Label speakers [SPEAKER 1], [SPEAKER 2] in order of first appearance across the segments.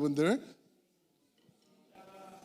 [SPEAKER 1] 분들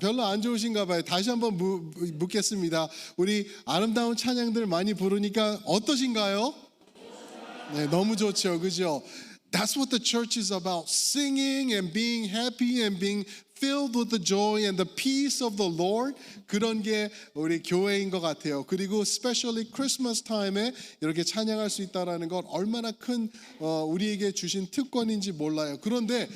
[SPEAKER 1] 별로 안 좋으신가 봐요. 다시 한번 무- 묻겠습니다. 우리 아름다운 찬양들 많이 부르니까 어떠신가요? 네, 너무 좋죠. 그죠? That's what the church is about. Singing and being happy and being filled with the joy and the peace of the Lord. 그런 게 우리 교회인 것 같아요. 그리고 especially Christmas time에 이렇게 찬양할 수 있다라는 건 얼마나 큰 어, 우리에게 주신 특권인지 몰라요. 그런데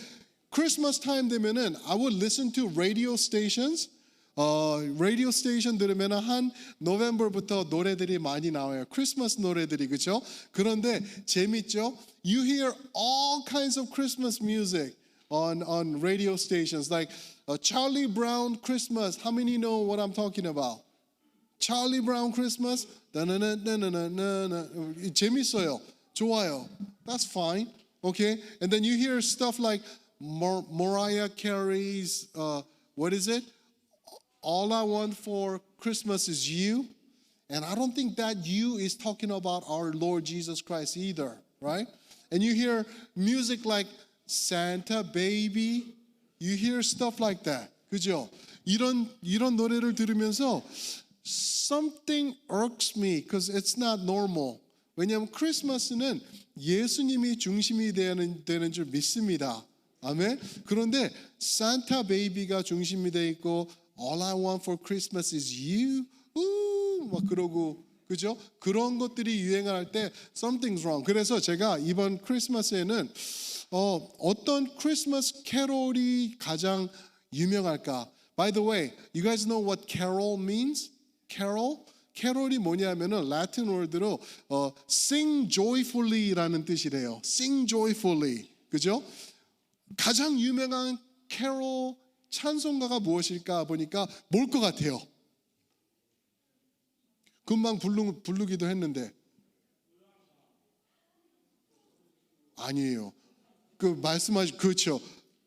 [SPEAKER 1] Christmas time 되면은 I would listen to radio stations. 어, 라디오 스테이션 들으면 한 노벰버부터 노래들이 많이 나와요. 크리스마스 노래들이 그죠? 그런데 재밌죠? You hear all kinds of Christmas music on on radio stations like uh, Charlie Brown Christmas. How many know what I'm talking about? Charlie Brown Christmas. 나나나나나나나 재밌어요. 좋아요. That's fine. Okay. And then you hear stuff like Mar- Mariah Carey's uh, what is it? All I want for Christmas is you. And I don't think that you is talking about our Lord Jesus Christ either, right? And you hear music like Santa Baby. You hear stuff like that. 그죠? 이런 이런 노래를 들으면서 something irks me because it's not normal. 왜냐하면 크리스마스는 예수님이 중심이 되는, 되는 줄 믿습니다. 아멘. 그런데 산타 베이비가 중심이 돼 있고 All I want for Christmas is you. 우, 막 그러고 그죠? 그런 것들이 유행할 때 something's wrong. 그래서 제가 이번 크리스마스에는 어, 어떤 크리스마스 캐롤이 가장 유명할까? By the way, you guys know what carol means? Carol? 캐롤이 뭐냐면은 라틴 월드로 어, sing joyfully라는 뜻이래요. sing joyfully. 그죠? 가장 유명한 캐롤 찬송가가 무엇일까 보니까 뭘 것 같아요? 금방 부르, 부르기도 했는데 아니에요. 그 말씀하신 그렇죠.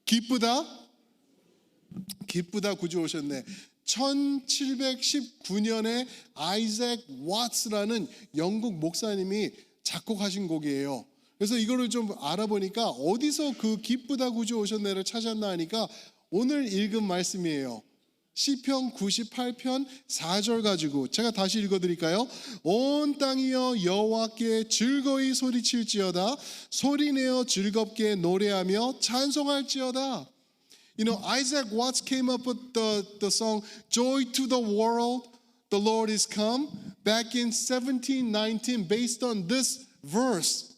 [SPEAKER 1] 기쁘다 기쁘다 구주 오셨네. 1719년에 아이작 왓스라는 영국 목사님이 작곡하신 곡이에요. 그래서 이거를 좀 알아보니까 어디서 그 기쁘다 구주 오셨네를 찾았나 하니까 오늘 읽은 말씀이에요. 시편 98편 4절 가지고 제가 다시 읽어 드릴까요? 온 땅이여 여호와께 즐거이 소리칠지어다 소리 내어 즐겁게 노래하며 찬송할지어다. You know, Isaac Watts came up with the, the song Joy to the World, the Lord is Come back in 1719 based on this verse.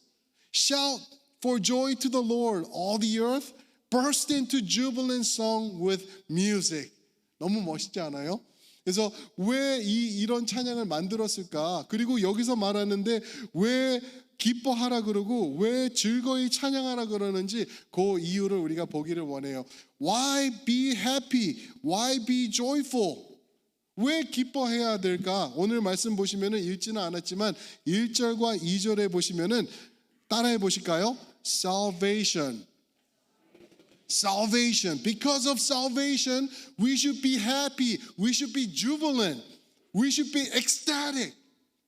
[SPEAKER 1] Shout for joy to the Lord, all the earth, burst into jubilant song with music. 너무 멋있지 않아요? 그래서 왜 이, 이런 찬양을 만들었을까? 그리고 여기서 말하는데 왜 기뻐하라 그러고 왜 즐거이 찬양하라 그러는지 그 이유를 우리가 보기를 원해요. Why be happy? Why be joyful? 왜 기뻐해야 될까? 오늘 말씀 보시면은 읽지는 않았지만 1절과 2절에 보시면은 따라해 보실까요? Salvation. Salvation. Because of salvation, we should be happy. We should be jubilant. We should be ecstatic.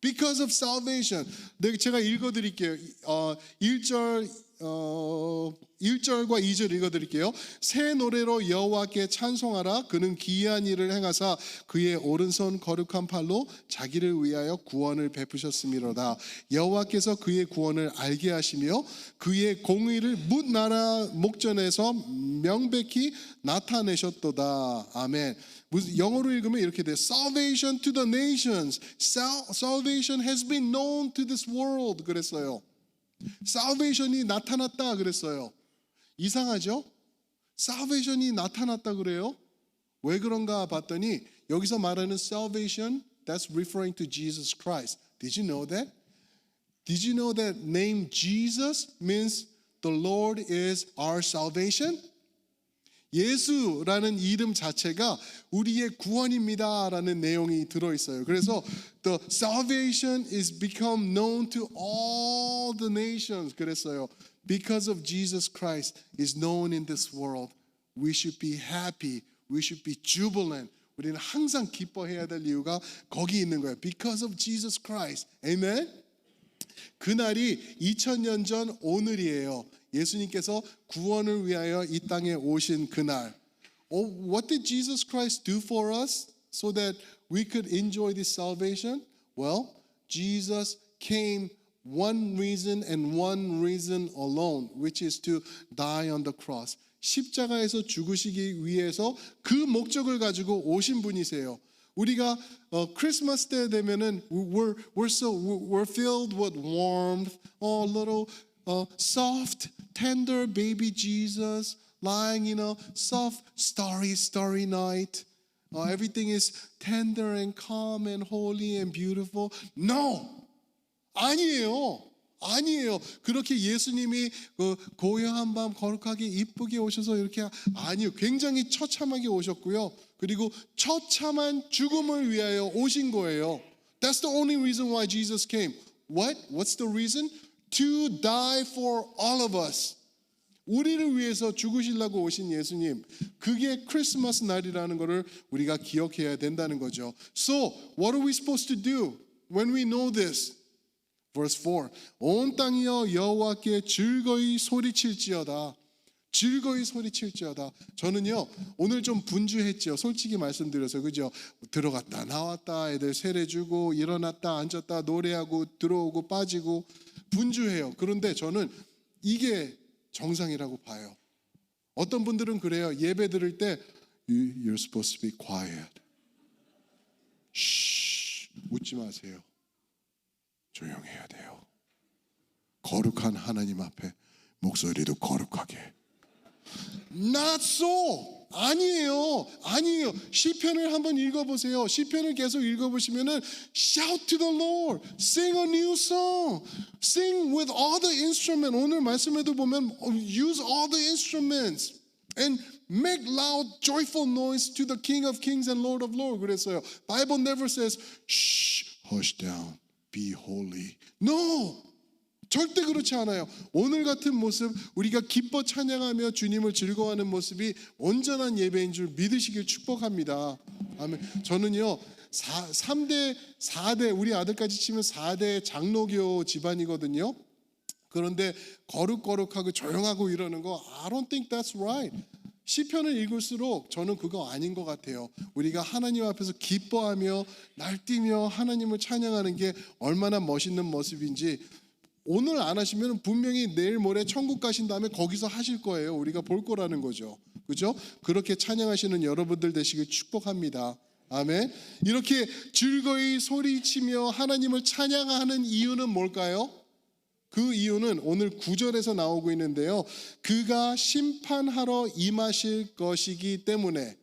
[SPEAKER 1] Because of salvation. 네, 제가 읽어 드릴게요. 어, 1절 어, 1절과 2절 읽어 드릴게요. 새 노래로 여호와께 찬송하라. 그는 기이한 일을 행하사 그의 오른손 거룩한 팔로 자기를 위하여 구원을 베푸셨음이로다. 여호와께서 그의 구원을 알게 하시며 그의 공의를 뭇 나라 목전에서 명백히 나타내셨도다. 아멘. 무슨 영어로 읽으면 이렇게 돼. Salvation to the nations. Sal- Salvation has been known to this world. 그랬어요. 살베이션이 나타났다 그랬어요. 이상하죠? 살베이션이 나타났다 그래요? 왜 그런가 봤더니 여기서 말하는 salvation that's referring to Jesus Christ. Did you know that? Did you know that name Jesus means the Lord is our salvation? 예수라는 이름 자체가 우리의 구원입니다라는 내용이 들어 있어요. 그래서 the salvation is become known to all the nations 그랬어요. Because of Jesus Christ is known in this world. We should be happy. We should be jubilant. 우리는 항상 기뻐해야 될 이유가 거기 있는 거예요. Because of Jesus Christ. Amen. 그날이 2000년 전 오늘이에요. 예수님께서 구원을 위하여 이 땅에 오신 그날. Oh, what did Jesus Christ do for us so that we could enjoy this salvation? Well, Jesus came one reason and one reason alone, which is to die on the cross. 십자가에서 죽으시기 위해서 그 목적을 가지고 오신 분이세요. 우리가 어, 크리스마스 때 되면은 we're we're so we're filled with warmth, a little uh, soft, tender baby Jesus lying in a soft, starry, starry night. Uh, everything is tender and calm and holy and beautiful. No, 아니에요. 아니에요. 그렇게 예수님이 그 고요한 밤 거룩하게 이쁘게 오셔서 이렇게 아니요. 굉장히 처참하게 오셨고요. 그리고 처참한 죽음을 위하여 오신 거예요. That's the only reason why Jesus came. What? What's the reason? To die for all of us. 우리를 위해서 죽으시려고 오신 예수님. 그게 크리스마스 날이라는 것을 우리가 기억해야 된다는 거죠. So, what are we supposed to do when we know this? Verse 4. 온 땅이여 여호와께 즐거이 소리칠지어다. 즐거이 소리칠지어다. 저는요 오늘 좀 분주했죠. 솔직히 말씀드려서 그죠. 들어갔다 나왔다 애들 세례 주고 일어났다 앉았다 노래하고 들어오고 빠지고 분주해요. 그런데 저는 이게 정상이라고 봐요. 어떤 분들은 그래요. 예배 드릴 때 "You- You're supposed to be quiet. 쉬, 웃지 마세요. 조용해야 돼요. 거룩한 하나님 앞에 목소리도 거룩하게. Not so. 아니에요. 아니에요. 시편을 한번 읽어보세요. 시편을 계속 읽어보시면은 shout to the Lord, sing a new song, sing with all the instrument. 오늘 말씀에도 보면 use all the instruments and make loud, joyful noise to the King of Kings and Lord of Lords. 그랬어요. Bible never says shh, hush down, be holy. No. 절대 그렇지 않아요. 오늘 같은 모습, 우리가 기뻐 찬양하며 주님을 즐거워하는 모습이 온전한 예배인 줄 믿으시길 축복합니다. 아멘. 저는요, 4, 3대, 4대, 우리 아들까지 치면 4대 장로교 집안이거든요. 그런데 거룩거룩하고 조용하고 이러는 거, I don't think that's right. 시편을 읽을수록 저는 그거 아닌 것 같아요. 우리가 하나님 앞에서 기뻐하며 날뛰며 하나님을 찬양하는 게 얼마나 멋있는 모습인지 오늘 안 하시면 분명히 내일 모레 천국 가신 다음에 거기서 하실 거예요. 우리가 볼 거라는 거죠. 그죠? 그렇게 찬양하시는 여러분들 되시길 축복합니다. 아멘. 이렇게 즐거이 소리치며 하나님을 찬양하는 이유는 뭘까요? 그 이유는 오늘 구절에서 나오고 있는데요. 그가 심판하러 임하실 것이기 때문에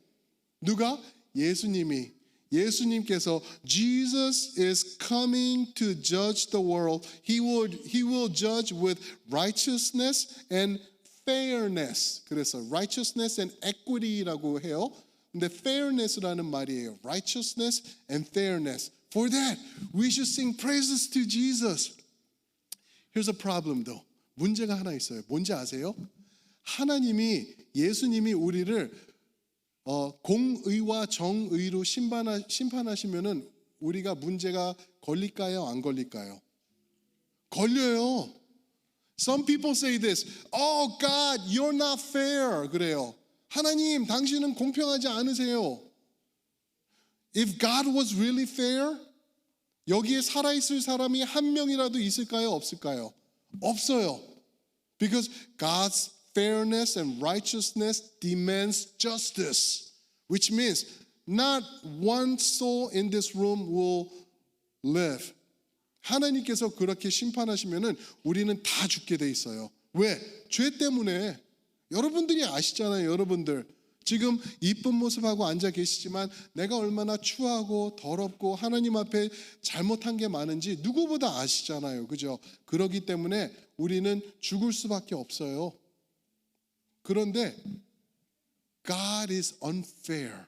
[SPEAKER 1] 누가 예수님이 예수님께서 Jesus is coming to judge the world. He will he will judge with righteousness and fairness. 그래서 righteousness and equity라고 해요. 근데 fairness라는 말이에요. righteousness and fairness. For that we should sing praises to Jesus. Here's a problem though. 문제가 하나 있어요. 뭔지 아세요? 하나님이 예수님이 우리를 어, 공의와 정의로 심판하, 심판하시면은 우리가 문제가 걸릴까요? 안 걸릴까요? 걸려요. Some people say this. Oh God, you're not fair. 그래요. 하나님, 당신은 공평하지 않으세요. If God was really fair, 여기에 살아 있을 사람이 한 명이라도 있을까요? 없을까요? 없어요. Because God's fairness and righteousness demands justice, which means not one soul in this room will live. 하나님께서 그렇게 심판하시면은 우리는 다 죽게 돼 있어요. 왜? 죄 때문에. 여러분들이 아시잖아요, 여러분들. 지금 이쁜 모습하고 앉아 계시지만 내가 얼마나 추하고 더럽고 하나님 앞에 잘못한 게 많은지 누구보다 아시잖아요. 그죠? 그러기 때문에 우리는 죽을 수밖에 없어요. 그런데 God is unfair.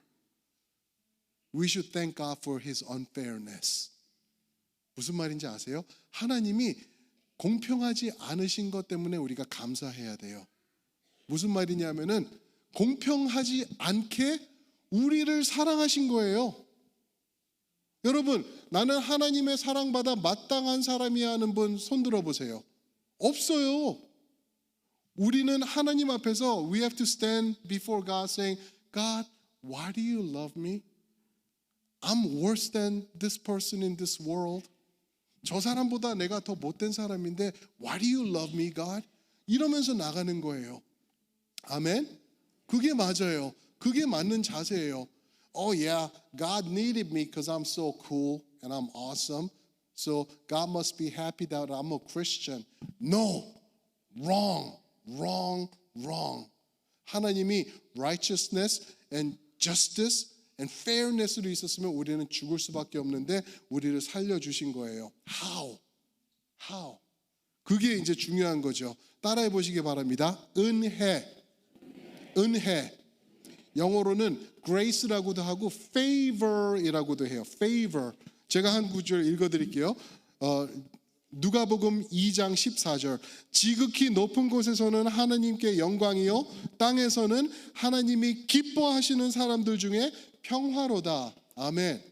[SPEAKER 1] We should thank God for his unfairness. 무슨 말인지 아세요? 하나님이 공평하지 않으신 것 때문에 우리가 감사해야 돼요. 무슨 말이냐면은 공평하지 않게 우리를 사랑하신 거예요. 여러분, 나는 하나님의 사랑받아 마땅한 사람이야 하는 분 손들어 보세요. 없어요. 우리는 하나님 앞에서 we have to stand before God saying, God, why do you love me? I'm worse than this person in this world. 저 사람보다 내가 더 못된 사람인데 why do you love me, God? 이러면서 나가는 거예요. 아멘. 그게 맞아요. 그게 맞는 자세예요. Oh yeah, God needed me because I'm so cool and I'm awesome. So God must be happy that I'm a Christian. No, wrong, Wrong, wrong. 하나님이 righteousness and justice and fairness로 있었으면 우리는 죽을 수밖에 없는데 우리를 살려 주신 거예요. How? How? 그게 이제 중요한 거죠. 따라해 보시기 바랍니다. 은혜. 은혜. 영어로는 grace라고도 하고 favor이라고도 해요. favor. 제가 한 구절 읽어 드릴게요. 어, 누가복음 2장 14절. 지극히 높은 곳에서는 하나님께 영광이요 땅에서는 하나님이 기뻐하시는 사람들 중에 평화로다. 아멘.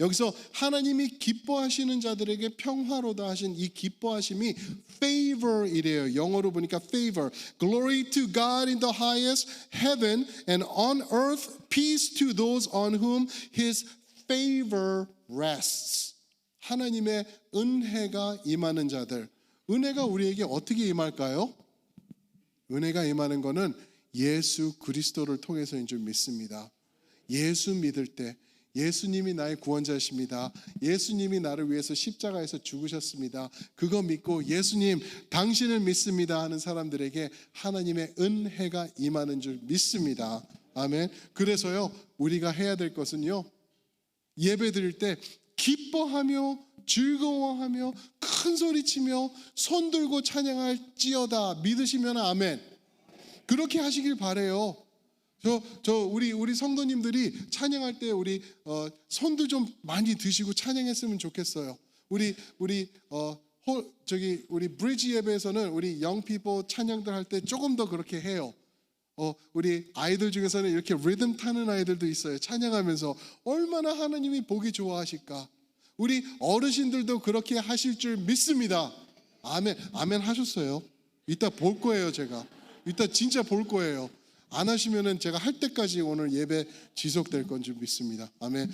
[SPEAKER 1] 여기서 하나님이 기뻐하시는 자들에게 평화로다 하신 이 기뻐하심이 favor이래요. 영어로 보니까 favor. Glory to God in the highest heaven and on earth peace to those on whom his favor rests. 하나님의 은혜가 임하는 자들. 은혜가 우리에게 어떻게 임할까요? 은혜가 임하는 것은 예수 그리스도를 통해서인 줄 믿습니다. 예수 믿을 때 예수님이 나의 구원자십니다. 예수님이 나를 위해서 십자가에서 죽으셨습니다. 그거 믿고 예수님 당신을 믿습니다 하는 사람들에게 하나님의 은혜가 임하는 줄 믿습니다. 아멘. 그래서요 우리가 해야 될 것은요 예배 드릴 때 기뻐하며 즐거워하며 큰 소리치며 손 들고 찬양할지어다 믿으시면 아멘. 그렇게 하시길 바래요. 저, 저 우리 우리 성도님들이 찬양할 때 우리 어, 손도 좀 많이 드시고 찬양했으면 좋겠어요. 우리 우리 어, 홀, 저기 우리 브리지 예배에서는 우리 영피보 찬양들 할 때 조금 더 그렇게 해요. 어, 우리 아이들 중에서는 이렇게 리듬 타는 아이들도 있어요. 찬양하면서 얼마나 하나님이 보기 좋아하실까. 우리 어르신들도 그렇게 하실 줄 믿습니다. 아멘, 아멘 하셨어요. 이따 볼 거예요, 제가. 이따 진짜 볼 거예요. 안 하시면은 제가 할 때까지 오늘 예배 지속될 건줄 믿습니다. 아멘.